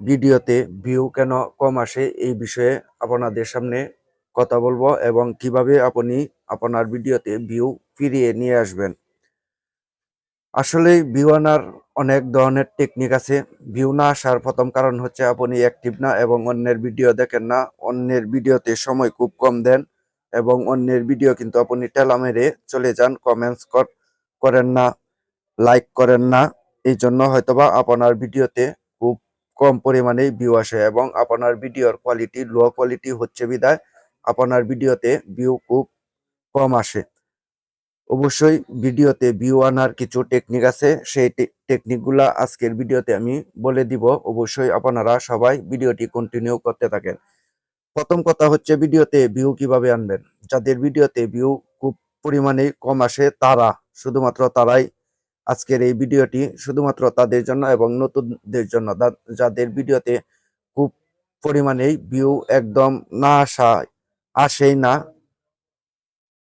ভিডিওতে ভিউ কেন কম আসে এই বিষয়ে আপনাদের সামনে কথা বলব এবং কীভাবে আপনি আপনার ভিডিওতে ভিউ ফিরিয়ে নিয়ে আসবেন। আসলে ভিউ আনার অনেক ধরনের টেকনিক আছে। ভিউ না আসার প্রথম কারণ হচ্ছে আপনি অ্যাক্টিভ না এবং অন্যের ভিডিও দেখেন না। অন্যের ভিডিওতে সময় খুব কম দেন এবং অন্যের ভিডিও কিন্তু আপনি টেলা মেরে চলে যান কমেন্টস করেন না লাইক করেন না। এই জন্য হয়তোবা আপনার ভিডিওতে কম পরিমাণে ভিউ আসে এবং আপনার ভিডিওর কোয়ালিটি লো কোয়ালিটি হচ্ছে বিদায় আপনার ভিডিওতে ভিউ খুব কম আসে। অবশ্যই ভিডিওতে ভিউ আনার কিছু টেকনিক আছে, সেই টেকনিকগুলা আজকের ভিডিওতে আমি বলে দিব। অবশ্যই আপনারা সবাই ভিডিওটি কন্টিনিউ করতে থাকেন। প্রথম কথা হচ্ছে ভিডিওতে ভিউ কীভাবে আনবেন? যাদের ভিডিওতে ভিউ খুব পরিমাণে কম আসে, তারা, শুধুমাত্র তারাই আজকের এই ভিডিওটি শুধুমাত্র তাদের জন্য এবং নতুনদের জন্য। যাদের ভিডিওতে খুব পরিমাণেই ভিউ একদম না আসা, আসেই না,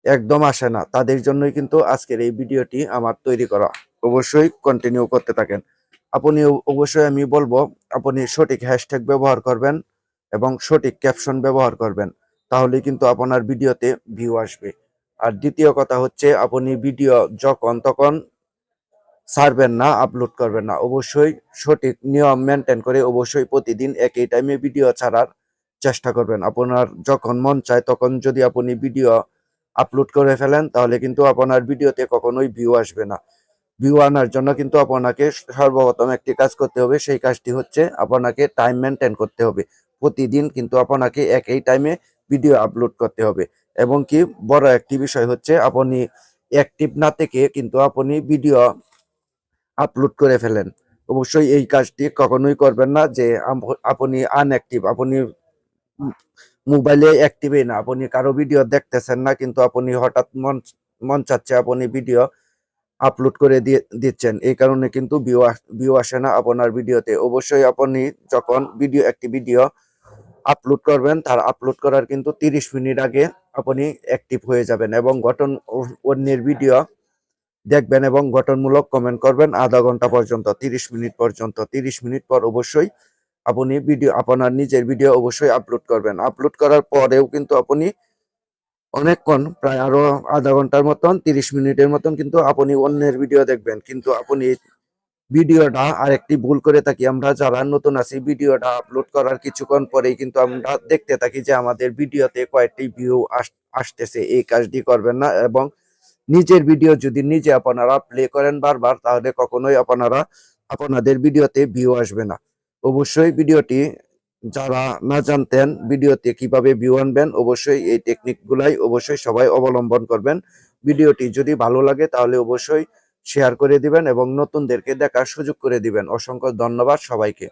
একদম আসে না, তাদের জন্যই কিন্তু আজকের এই ভিডিওটি আমার তৈরি করা। অবশ্যই কন্টিনিউ করতে থাকেন। আপনি অবশ্যই আমি বলব, আপনি সঠিক হ্যাশট্যাগ ব্যবহার করবেন এবং সঠিক ক্যাপশন ব্যবহার করবেন তাহলে কিন্তু আপনার ভিডিওতে ভিউ আসবে। আর দ্বিতীয় কথা হচ্ছে, আপনি ভিডিও যখন তখন ছাড়বেন না আপলোড করবেন না। অবশ্যই সঠিক নিয়ম মেনটেন করে অবশ্যই প্রতিদিন একই টাইমে ভিডিও ছাড়ার চেষ্টা করবেন। আপনার যখন মন চায় তখন যদি আপনি ভিডিও আপলোড করে ফেলেন তাহলে কিন্তু আপনার ভিডিওতে কখনোই ভিউ আসবে না। ভিউ আনার জন্য কিন্তু আপনাকে সর্বপ্রথম একটি কাজ করতে হবে, সেই কাজটি হচ্ছে আপনাকে টাইম মেনটেন করতে হবে। প্রতিদিন কিন্তু আপনাকে একই টাইমে ভিডিও আপলোড করতে হবে। এবং কি বড় একটি বিষয় হচ্ছে আপনি অ্যাক্টিভ না থেকে কিন্তু আপনি ভিডিও আপলোড করে ফেলেন। অবশ্যই এই কাজটি কখনোই করবেন না যে আপনি আনঅ্যাক্টিভ আপনি মোবাইলে অ্যাক্টিভই না, আপনি কারও ভিডিও দেখতেছেন না, কিন্তু আপনি হঠাৎ মন মন চাচ্ছে আপনি ভিডিও আপলোড করে দিয়ে, দিচ্ছেন। এই কারণে কিন্তু ভিউ ভিউ আসে না আপনার ভিডিওতে অবশ্যই আপনি যখন ভিডিও একটি ভিডিও আপলোড করবেন, তার আপলোড করার কিন্তু তিরিশ মিনিট আগে আপনি অ্যাক্টিভ হয়ে যাবেন এবং গঠন, অন্যের ভিডিও দেখবেন এবং গঠনমূলক কমেন্ট করবেন। আধা ঘণ্টা পর্যন্ত, তিরিশ মিনিট পর্যন্ত, তিরিশ মিনিট পর অবশ্যই আপনি ভিডিও আপনার নিজের ভিডিও অবশ্যই আপলোড করবেন। আপলোড করার পরেও কিন্তু আপনি অনেকক্ষণ, প্রায় আরও আধা ঘণ্টার মতন, তিরিশ মিনিটের মতন কিন্তু আপনি অন্যের ভিডিও দেখবেন। কিন্তু আপনি ভিডিওটা আরেকটি ভুল করে থাকি। আমরা যারা নতুন আছি ভিডিওটা আপলোড করার কিছুক্ষণ পরেই কিন্তু আমরা দেখতে থাকি যে আমাদের ভিডিওতে কয়েকটি ভিউ আসতেছে। এই কাজটি করবেন না এবং নিজের ভিডিও যদি নিজে আপনারা প্লে করেন বারবার, তাহলে কখনোই আপনারা, আপনাদের ভিডিওতে ভিউ আসবে না। অবশ্যই ভিডিওটি যারা না জানতেন ভিডিওতে কীভাবে ভিউ আনবেন, অবশ্যই এই টেকনিক গুলাই অবশ্যই সবাই অবলম্বন করবেন। ভিডিওটি যদি ভালো লাগে, তাহলে অবশ্যই শেয়ার করে দিবেন এবং নতুনদেরকে দেখার সুযোগ করে দিবেন। অসংখ্য ধন্যবাদ সবাইকে।